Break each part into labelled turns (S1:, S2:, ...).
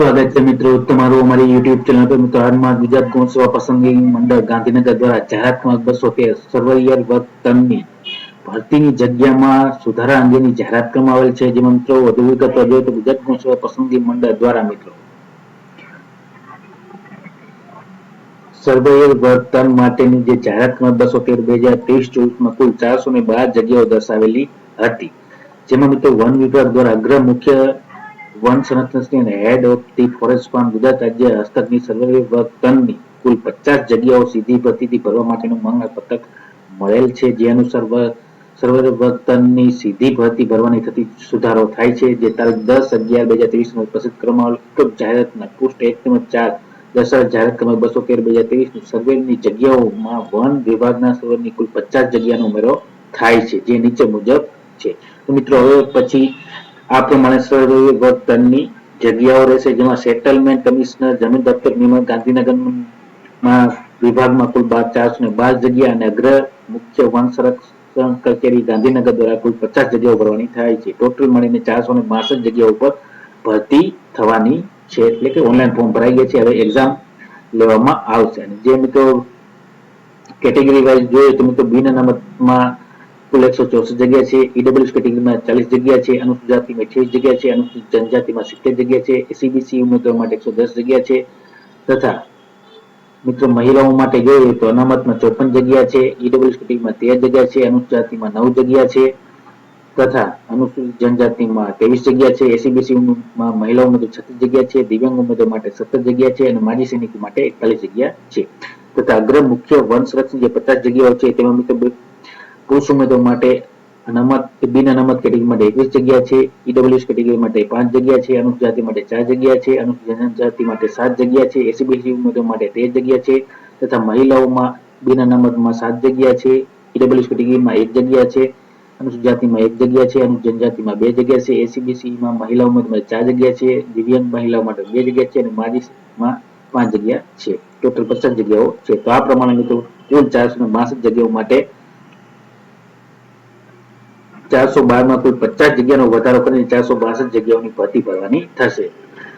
S1: સ્વાગત છે મિત્રો. તમારું અમારી યુટ્યુબ ચેનલ પર મિત્રો, હાલમાં ગુજરાત ગૌણ સેવા પસંદગી મંડળ ગાંધીનગર દ્વારા જાહેરાતમાં બસો તેર સર્વૈયર વર્ગ તનની ભરતીની જગ્યામાં સુધારા અંગેની જાહેરાત કરવામાં આવેલ છે. જેમાં મિત્રો, વધુ વિગત જોઈએ તો ગુજરાત ગૌણ સેવા પસંદગી મંડળ દ્વારા મિત્રો. સર્વેયર વર્ગ ટન માટેની જે જાહેરાતમાં બસો તેર બે હજાર ત્રીસ ચોવીસમાં કુલ ચારસો ને બાર જગ્યાઓ દર્શાવેલી હતી. જેમાં મિત્રો વન વિભાગ દ્વારા અગ્ર મુખ્ય વન સંરક્ષણ અને head of the forest farm Gujarat રાજ્ય હસ્તકની સર્વે વર્ગ કુલ પચાસ જગ્યાઓ સીધી ભરતીથી ભરવા માટેનું માંગ મળેલ છે. જે અનુસાર સર્વે વર્તનની સીધી ભરતી ભરવાની થતી સુધારો થાય છે. જે તારીખ દસ અગિયાર બે હજાર ત્રેવીસ પ્રસિદ્ધ કરવામાં આવેલ જાહેરાતના પુષ્ટ તેમજ ચાર દસ જાહેરાત ક્રમાંક બસો તેર બે હજાર ત્રેવીસ સર્વેની જગ્યાઓમાં વન વિભાગના સર્વેની કુલ પચાસ જગ્યાનો ઉમેરો થાય છે, જે નીચે મુજબ છે. તો મિત્રો, હવે પછી આ પ્રમાણે સર્વે વર્તનની જગ્યાઓ રહેશે, જેમાં સેટલમેન્ટ કમિશનર, જમીન દફતર નિયમન ગાંધીનગરમાં વિભાગમાં કુલ બાર, ચારસો ને બાર જગ્યા અને અગ્ર મુખ્ય વન સંરક્ષણ કચેરી ગાંધીનગર દ્વારા કુલ પચાસ જગ્યાઓ ભરવાની થાય છે. ટોટલ મળીને ચારસો ને બાસઠ જગ્યાઓ ઉપર ભરતી થવાની છે. એટલે કે ઓનલાઈન ફોર્મ ભરાઈ ગયા છે. હવે એક્ઝામ લેવામાં આવશે. અને જે મિત્રો કેટેગરી વાઇઝ જોઈએ તો મિત્રો બિન અનામતમાં કુલ એકસો ચોસઠ જગ્યા છે ઈડબ્લ્યુએસ કેટેગરીમાં ચાલીસ જગ્યા છે અનુસૂચિત જાતિમાં અઠ્યાવીસ જગ્યા છે અનુસૂચિત જનજાતિમાં સિત્તેર જગ્યા છે એસીબીસી ઉમેદવાર માટે એકસો દસ જગ્યા છે તથા મિત્રો મહિલાઓ માટે જોઈએ તો અનામતમાં ચોપન જગ્યા છે ઈડબ્લ્યુએસ કેટેગરીમાં તેર જગ્યા છે અનુસૂચિત જાતિમાં નવ જગ્યા છે તથા અનુસૂચિત જનજાતિમાં ત્રેવીસ જગ્યા છે એસીબીસી માં મહિલાઓ માટે છત્રીસ જગ્યા છે દિવ્યાંગ ઉમેદવાર માટે સત્તર જગ્યા છે અને માજી સૈનિકો માટે એકતાલીસ જગ્યા છે તથા અગ્ર મુખ્ય વન સંરક્ષણ જે પચાસ જગ્યાઓ છે તેમાં મિત્રો પુરુષ ઉમેદવાર માટે અનામત બિન અનામત કેટેગરી માટે એકવીસ જગ્યા છે ઈડબ્લ્યુએસ કેટેગરી માટે પાંચ જગ્યા છે અનુસૂચિત જાતિ માટે ચાર જગ્યા છે અનુસૂચિત જનજાતિ માટે સાત જગ્યા છે એસીબીસી ઉમેદવાર માટે તેર જગ્યા છે તથા મહિલાઓમાં બિન અનામતમાં સાત જગ્યા છે ઈડબ્લ્યુએસ કેટેગરીમાં એક જગ્યા છે અનુસૂચિત જાતિમાં એક જગ્યા છે અનુસૂચિત જનજાતિમાં બે જગ્યા છે એસીબીસીમાં મહિલા ઉમેદવાર ચાર જગ્યા છે દિવ્યાંગ મહિલાઓ માટે બે જગ્યા છે અને માજીમાં પાંચ જગ્યા છે ટોટલ પચાસ જગ્યાઓ છે તો આ પ્રમાણે મિત્રો કુલ ચારસો ને જગ્યાઓ માટે ચારસો બારમાં કોઈ પચાસ જગ્યાનો વધારો કરીને ચારસો બાસઠ જગ્યાઓની ભરતી ભરવાની થશે.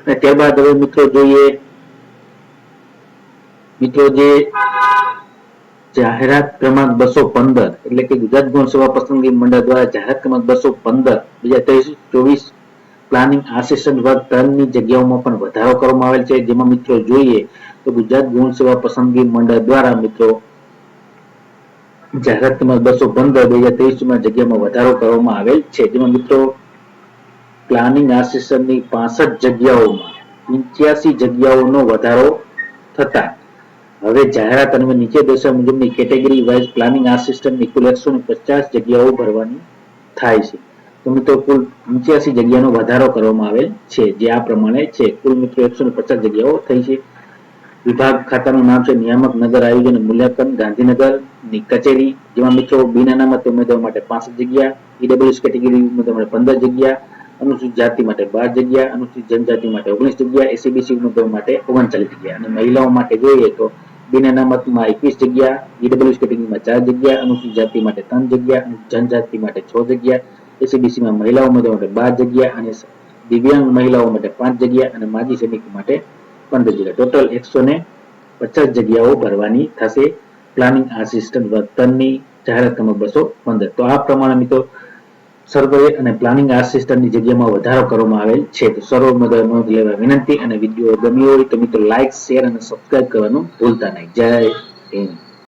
S1: અને ત્યારબાદ હવે મિત્રો જોઈએ, મિત્રો જે જાહેરાત ક્રમાંક બસો પંદર, એટલે કે ગુજરાત ગુણ સેવા પસંદગી મંડળ દ્વારા જાહેરાત ક્રમાંક બસો પંદર, બે હજાર ત્રેવીસ ચોવીસ પ્લાનિંગ આસિસ્ટન્ટ વર્ગ ત્રણની જગ્યાઓમાં પણ વધારો કરવામાં આવેલ છે. જેમાં મિત્રો જોઈએ તો ગુજરાત ગુણ સેવા પસંદગી મંડળ દ્વારા મિત્રો જાહેરાત ક્રમાંક બસો પંદર બે હજાર ત્રેવીસમાં જગ્યામાં વધારો કરવામાં આવેલ છે. જેમાં મિત્રો પ્લાનિંગ આસિસ્ટન્ટની પાસઠ જગ્યાઓમાં પંચ્યાસી જગ્યાઓનો વધારો થતા. હવે જાહેરાત અને નીચે દર્શાવ્યા મુજબની કેટેગરી વાઇઝ પ્લાનિંગ આસિસ્ટન્ટની કુલ એકસો પચાસ જગ્યાઓ ભરવાની થાય છે. તો મિત્રો, કુલ પંચ્યાસી જગ્યાનો વધારો કરવામાં આવેલ છે, જે આ પ્રમાણે છે. કુલ મિત્રો એકસો પચાસ જગ્યાઓ થઈ છે. વિભાગ ખાતાનું નામ છે નિયામક નગર આયોજન મૂલ્યાંકન ગાંધીનગરની કચેરી, જેમાં મિત્રો બિન અનામત ઉમેદવાર માટે પાસઠ જગ્યા ઈડબ્લ્યુએસ કેટેગરી ઉમેદવાર માટે પંદર જગ્યા, અનુસૂચિત જાતિ માટે બાર જગ્યા, અનુસૂચિત જનજાતિ માટે ઓગણીસ જગ્યા એસીબીસી ઉમેદવાર માટે ઓગણચાલીસ જગ્યા. અને મહિલાઓ માટે જોઈએ તો બિન અનામતમાં એકવીસ જગ્યા ઈડબ્લ્યુએસ કેટેગરીમાં ચાર જગ્યા, અનુસૂચિત જાતિ માટે ત્રણ જગ્યા જનજાતિ માટે છ જગ્યા એસીબીસીમાં મહિલા ઉમેદવાર માટે બાર જગ્યા, અને દિવ્યાંગ મહિલાઓ માટે પાંચ જગ્યા, અને માજી સૈનિકો માટે પંદર જગ્યા. ટોટલ એકસો ને પચાસ જગ્યાઓ ભરવાની થશે. પ્લાનિંગ આસિસ્ટન્ટ વર્તનની જાહેરાત ક્રમાંક બસો પંદર. તો આ પ્રમાણે મિત્રો સર્વે અને પ્લાનિંગ આસિસ્ટન્ટની જગ્યામાં વધારો કરવામાં આવેલ છે. તો સર્વ મદદ નોંધ લેવા વિનંતી અને વીડિયો ગમ્યો હોય તો મિત્રો લાઇક શેર અને સબસ્ક્રાઇબ કરવાનું ભૂલતા નહીં. જય હિન્દ.